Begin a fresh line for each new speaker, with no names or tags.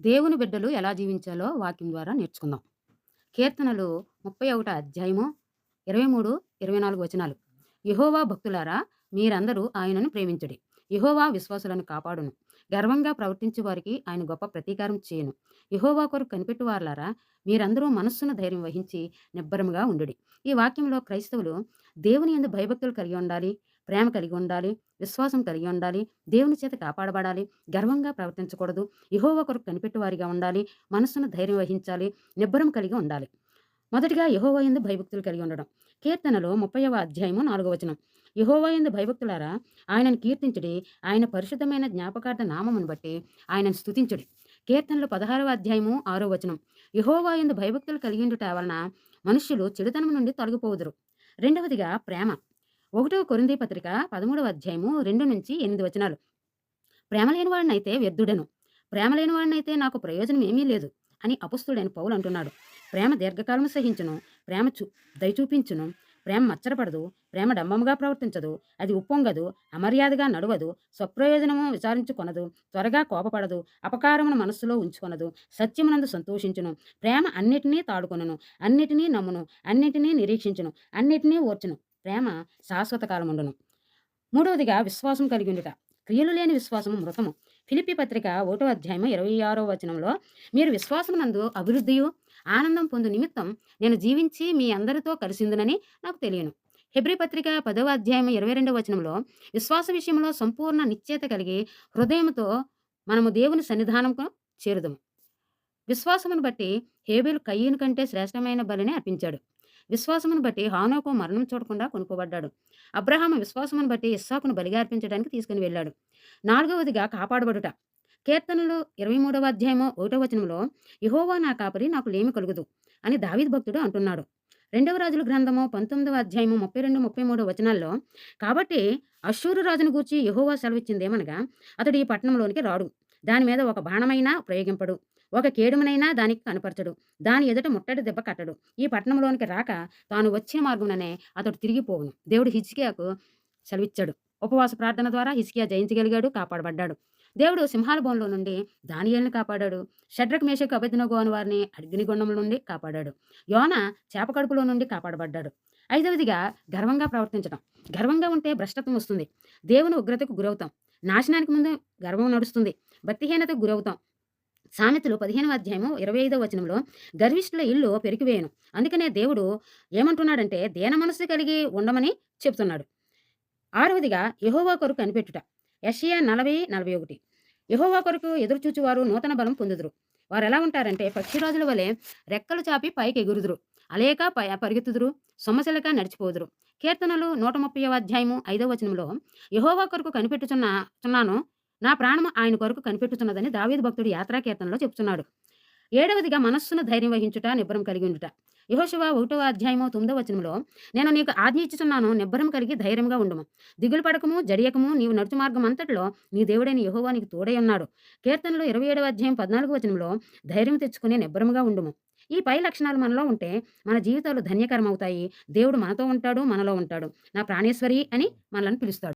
దేవుని బిడ్డలు ఎలా జీవించాలో వాక్యం ద్వారా నేర్చుకుందాం. కీర్తనలు 31 అధ్యాయము 23, 24 వచనాలు. యహోవా భక్తులారా మీరందరూ ఆయనను ప్రేమించుడి. యహోవా విశ్వాసులను కాపాడును. గర్వంగా ప్రవర్తించే వారికి ఆయన గొప్ప ప్రతీకారం చేయను యహోవా కొరకు కనిపెట్టువారలారా మీరందరూ మనస్సును ధైర్యం వహించి నిబ్బరముగా ఉండుడి. ఈ వాక్యంలో క్రైస్తవులు దేవుని ఎందు భయభక్తులు కలిగి ఉండాలి. ప్రేమ కలిగి ఉండాలి. విశ్వాసం కలిగి ఉండాలి. దేవుని చేత కాపాడబడాలి. గర్వంగా ప్రవర్తించకూడదు. యెహోవా కొరకు కనిపెట్టువారిగా ఉండాలి. మనస్సును ధైర్యం వహించాలి. నిబ్బరం కలిగి ఉండాలి. మొదటిగా యహోవా ఎందు భయభక్తులు కలిగి ఉండడం. కీర్తనలో ముప్పైవ అధ్యాయము నాలుగవ వచనం. యెహోవా ఎందు భయభక్తులారా ఆయనను కీర్తించుడి. ఆయన పరిశుద్ధమైన జ్ఞాపకార్థ నామమును బట్టి ఆయనను స్తుతించుడి. కీర్తనలు 16వ అధ్యాయము ఆరో వచనం. యెహోవా యందు భయభక్తులు కలిగియుండుట వలన మనుష్యులు చెడుతనం నుండి తొలగిపోదురు రెండవదిగా ప్రేమ. ఒకటో కొరింది పత్రిక 13వ అధ్యాయము 2-8 వచనాలు. ప్రేమ లేనివాడినైతే వ్యర్థుడను. ప్రేమ లేనివాడినైతే నాకు ప్రయోజనం ఏమీ లేదు అని అపుస్తుడైన పౌలు అంటున్నాడు. ప్రేమ దీర్ఘకాలము సహించును. ప్రేమ చూ దయచూపించును ప్రేమ మచ్చరపడదు. ప్రేమ డంబముగా ప్రవర్తించదు. అది ఉప్పొంగదు. అమర్యాదగా నడవదు స్వప్రయోజనము విచారించుకొనదు. త్వరగా కోపపడదు. అపకారమును మనస్సులో ఉంచుకొనదు. సత్యమునందు సంతోషించును. ప్రేమ అన్నిటినీ తాడుకొనును. అన్నిటినీ నమ్మును. అన్నిటినీ నిరీక్షించును. అన్నిటినీ ఓర్చును. ప్రేమ శాశ్వత కాలముండును. మూడవదిగా విశ్వాసం కలిగి ఉండుట క్రియలు లేని విశ్వాసము మృతము. ఫిలిపి పత్రిక 1వ అధ్యాయము 26వ వచనంలో మీరు విశ్వాసమునందు అభివృద్ధియు, ఆనందం పొందు నిమిత్తం నేను జీవించి మీ అందరితో కలిసిందునని నాకు తెలియను. హెబ్రి పత్రిక పదవ అధ్యాయం ఇరవై రెండవ వచనంలో విశ్వాస విషయంలో సంపూర్ణ నిశ్చయత కలిగి హృదయముతో మనము దేవుని సన్నిధానముకు చేరుదాము విశ్వాసమును బట్టి హేబెలు కయ్యను కంటే శ్రేష్టమైన బలిని అర్పించాడు. విశ్వాసమును బట్టి హానోకు మరణం చూడకుండా కొనుక్కోబడ్డాడు. అబ్రహాము విశ్వాసమును బట్టి ఇస్సాకును బలిగా అర్పించడానికి తీసుకుని వెళ్ళాడు. నాలుగవదిగా కాపాడబడుట. కీర్తనలు 23వ అధ్యాయము ఒకటో వచనంలో యహోవా నా కాపరి నాకు లేమి కలుగదు అని దావిద్ భక్తుడు అంటున్నాడు. రెండవ రాజుల గ్రంథము 19వ అధ్యాయము 32, 33 వచనాల్లో కాబట్టి అష్షూరు రాజును గూర్చి యహోవా సెలవిచ్చిందేమనగా అతడు ఈ పట్టణంలోనికి రాడు. దాని మీద ఒక బాణమైనా ప్రయోగింపడు. ఒక కేడుమునైనా దానికి కనపరచడు. దాని ఎదుట ముట్టడి దెబ్బ కట్టడు. ఈ పట్టణంలోనికి రాక తాను వచ్చిన మార్గముననే అతడు తిరిగిపోవును. దేవుడు హిజ్కియాకు సెలవిచ్చాడు. ఉపవాస ప్రార్థన ద్వారా హిజ్కియా జయించగలిగాడు. కాపాడబడ్డాడు. దేవుడు సింహాల బోనులో నుండి దానియేలును కాపాడాడు. షడ్రక్, మేషకు అబేద్నెగో అని వారిని అగ్నిగుండముల నుండి కాపాడాడు. యోన చేప కడుపులో నుండి కాపాడబడ్డాడు. ఐదవదిగా గర్వంగా ప్రవర్తించడం. గర్వంగా ఉంటే భ్రష్టత్వం వస్తుంది. దేవుని ఉగ్రతకు గురవుతాం. నాశనానికి ముందు గర్వం నడుస్తుంది. భక్తిహీనతకు గురవుతాం. సామెతలు 15వ అధ్యాయము 25వ వచనంలో గర్విష్ఠుల ఇల్లు పెరికివేయును. అందుకనే దేవుడు ఏమంటున్నాడంటే దేన మనస్సు కలిగి ఉండమని చెప్తున్నాడు. ఆరవదిగా యహోవా కొరకు కనిపెట్టుట. యషియా నలభై నలభై ఒకటి యహోవా కొరకు ఎదురుచూచువారు నూతన బలం పొందుదురు. వారు ఎలా ఉంటారంటే పక్షిరాజుల వలె రెక్కలు చాపి పైకి ఎగురుదురు. అలేక పరిగెత్తుదురు. సొమ్మసిల్లక నడిచిపోదురు. కీర్తనలు 130వ అధ్యాయము ఐదవ వచనంలో యహోవా కొరకు కనిపెట్టుచున్న చున్నాను నా ప్రాణము ఆయన కొరకు కనిపెట్టుచున్నదని దావీదు భక్తుడు యాత్రా కీర్తనలో చెప్తున్నాడు. ఏడవదిగా మనస్సును ధైర్యం వహించుట, నిబ్బరం కలిగి ఉండుట. యహోశివ ఒకటవ అధ్యాయము తొమ్మిదవ వచనంలో నేను నీకు ఆజ్ఞ నిబ్బరం కలిగి ధైర్యంగా ఉండము దిగులు పడకము, జడియకము నీవు నడుచు మార్గం అంతటిలో నీ దేవుడైన యహోవా నీకు తోడై ఉన్నాడు. కీర్తనలు 27వ అధ్యాయం 14వ వచనంలో ధైర్యం తెచ్చుకుని నిబ్బరంగా ఉండుము. ఈ పై లక్షణాలు మనలో ఉంటే మన జీవితాలు ధన్యకరమవుతాయి. దేవుడు మనతో ఉంటాడు. మనలో ఉంటాడు. నా ప్రాణేశ్వరి అని మనల్ని పిలుస్తాడు.